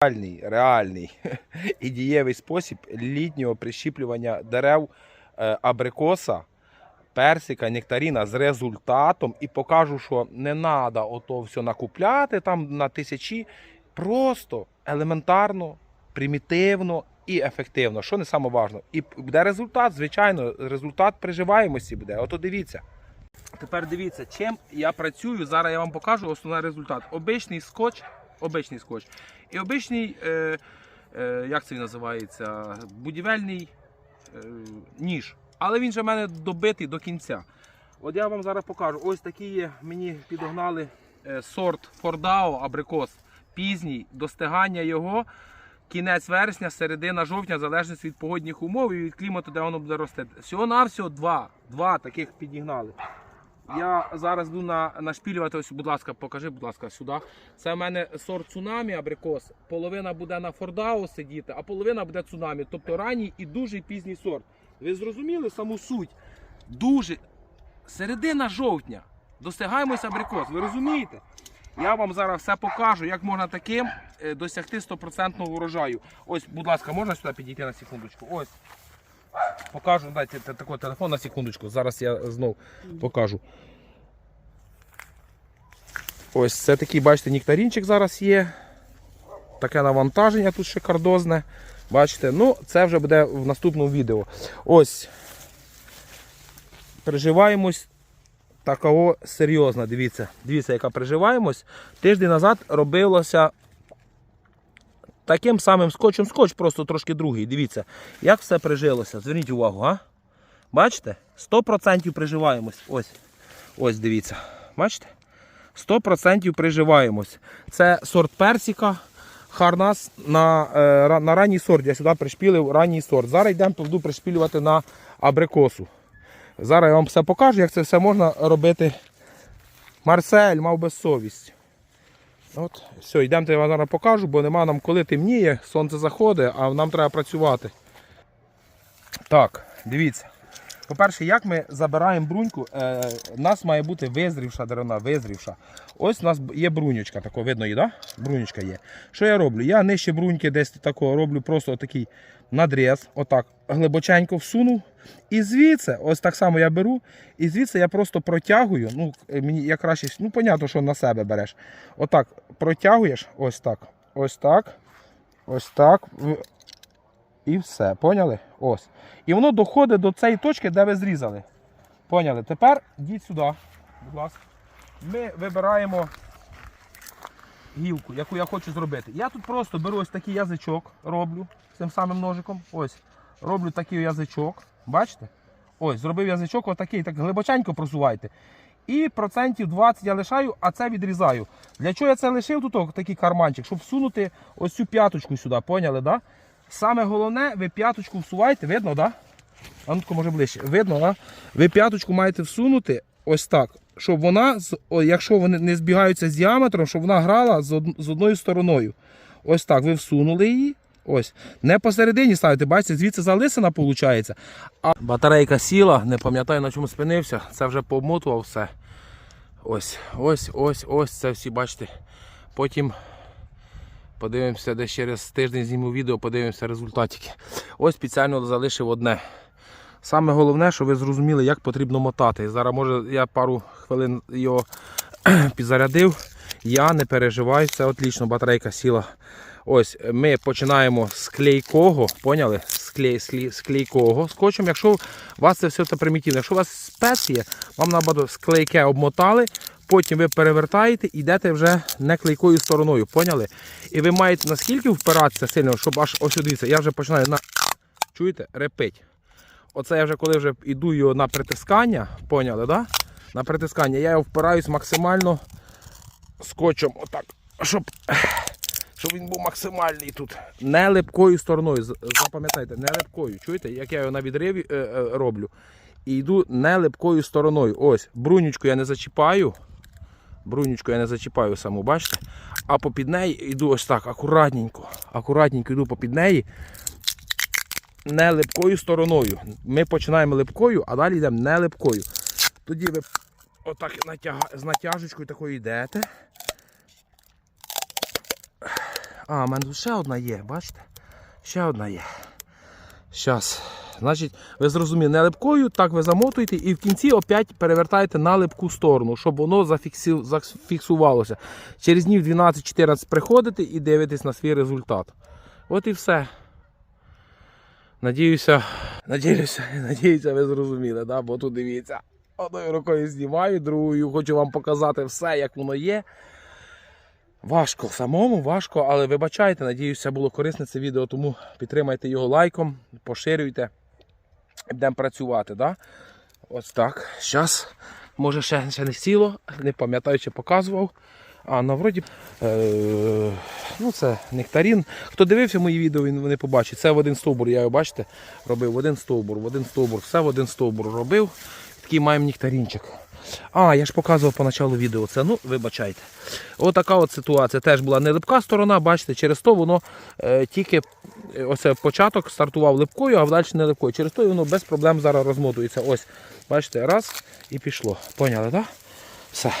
реальний, реальний і дієвий спосіб літнього прищіплювання дерев е, абрикоса, персика, нектаріна з результатом. І покажу, що не треба ото все накупляти там на тисячі. Просто елементарно, примітивно і ефективно, що не саме важливо. І буде результат, звичайно, результат приживаємості буде. Ото дивіться. Тепер дивіться, чим я працюю. Зараз я вам покажу основний результат. Обичний скотч, обичний скотч. І обичний, е, е, як це називається, будівельний е, ніж. Але він же в мене добитий до кінця. От я вам зараз покажу. Ось такі є, мені підогнали е, сорт Фордао абрикос. Пізній достигання його. Кінець вересня, середина жовтня, в залежності від погодних умов і від клімату, де воно буде рости. Всього навсього два. Два таких підігнали. Я зараз буду на, нашпілювати, ось, будь ласка, покажи, будь ласка, сюди. Це в мене сорт цунамі абрикос. Половина буде на Фордао сидіти, а половина буде цунамі. Тобто ранній і дуже пізній сорт. Ви зрозуміли саму суть? Дуже середина жовтня. Достигаємось абрикос. Ви розумієте? Я вам зараз все покажу, як можна таким е, досягти 100% урожаю. Ось, будь ласка, можна сюди підійти на секундочку? Ось. Покажу, дайте те- такий телефон на секундочку. Зараз я знов покажу. Ось це такий, бачите, нектарінчик зараз є. Таке навантаження тут шикардозне. Бачите, ну це вже буде в наступному відео. Ось. Приживаємось такого серйозно. Дивіться, дивіться, яка приживаємось. Тиждень назад робилося таким самим скотчем скотч, просто трошки другий. Дивіться, як все прижилося. Зверніть увагу, а? Бачите? 100% приживаємось. Ось. Ось дивіться. Бачите? 100% приживаємось. Це сорт персика. Харнас на, е, на ранній сорт. Я сюди пришпілив ранній сорт. Зараз йдемо, буду пришпілювати на абрикосу. Зараз я вам все покажу, як це все можна робити. Марсель мав безсовість. От, все, йдемо, я вам зараз покажу, бо нема нам коли темніє, сонце заходить, а нам треба працювати. Так, дивіться. По-перше, як ми забираємо бруньку, е, у нас має бути визрівша деревина, визрівша. Ось у нас є брунючка, тако видно її, да? Брунючка є. Що я роблю? Я нижче бруньки десь такого роблю просто такий надріз, отак глибоченько всунув. І звідси, ось так само я беру, і звідси я просто протягую. Ну, е, мені я краще, ну, понятно, що на себе береш. Отак протягуєш, ось так, ось так, ось так. І все, поняли? Ось. І воно доходить до цієї точки, де ви зрізали. Поняли? Тепер йдіть сюди, будь ласка. Ми вибираємо гілку, яку я хочу зробити. Я тут просто беру ось такий язичок, роблю цим самим ножиком. Ось. Роблю такий язичок. Бачите? Ось, зробив язичок, отакий, так глибоченько просувайте. І процентів 20 я лишаю, а це відрізаю. Для чого я це лишив тут такий карманчик? Щоб всунути ось цю п'яточку сюди, поняли, да? Саме головне, ви п'яточку всуваєте, видно, да? А ну може ближче. Видно, да? Ви п'яточку маєте всунути ось так, щоб вона, якщо вони не збігаються з діаметром, щоб вона грала з одною стороною. Ось так, ви всунули її. Ось. Не посередині ставите, бачите, звідси залисина виходить. А батарейка сіла, не пам'ятаю на чому спинився. Це вже пообмотував все. Ось, ось, ось, ось це всі бачите. Потім подивимося, десь через тиждень зніму відео, подивимося результатики. Ось спеціально залишив одне. Саме головне, що ви зрозуміли, як потрібно мотати. Зараз, може, я пару хвилин його підзарядив. Я не переживаю, все отлично, батарейка сіла. Ось ми починаємо з клейкого, поняли? З, клей, з, клейкого скотчем. Якщо у вас це все це примітивне, якщо у вас спец є, вам треба з клейке обмотали, потім ви перевертаєте і йдете вже не клейкою стороною, поняли? І ви маєте наскільки впиратися сильно, щоб аж ось дивіться, я вже починаю на. Чуєте? Репить. Оце я вже коли вже йду його на притискання, поняли, да? На притискання я його впираюсь максимально скотчем, отак, щоб, щоб він був максимальний тут. Не липкою стороною. Запам'ятайте, не липкою. Чуєте, як я його на відриві е, е, роблю. І йду не липкою стороною. Ось, брунючку я не зачіпаю. Брунючку я не зачіпаю саму, бачите? А попід неї йду ось так, акуратненько. Акуратненько йду попід неї не липкою стороною. Ми починаємо липкою, а далі йдемо не липкою. Тоді ви отак натяга... з натяжечкою такою йдете. А, в мене тут ще одна є, бачите? Ще одна є. Щас. Значить, ви зрозуміли, не липкою, так ви замотуєте і в кінці опять перевертаєте на липку сторону, щоб воно зафіксувалося. Через днів 12-14 приходите і дивитесь на свій результат. От і все. Надіюся, надіюся, надіюся, ви зрозуміли, да? бо тут дивіться. Одною рукою знімаю, другою хочу вам показати все, як воно є. Важко самому, важко, але вибачайте, надіюся, було корисне це відео, тому підтримайте його лайком, поширюйте. І Будемо працювати. Да? Ось так. Зараз, може, ще, ще не сіло, не пам'ятаю, чи показував. А на вроді, е, ну це нектарін. Хто дивився мої відео, він вони побачить. Це в один стовбур, я його бачите, робив в один стовбур, в один стовбур, все в один стовбур робив. Такий маємо нектарінчик. А, я ж показував поначалу відео це. Ну, вибачайте. Отака от ситуація. Теж була не липка сторона, бачите, через то воно е, тільки ось початок стартував липкою, а вдалі не липкою. Через то воно без проблем зараз розмотується. Ось, бачите, раз і пішло. Поняли, так? Да? Все.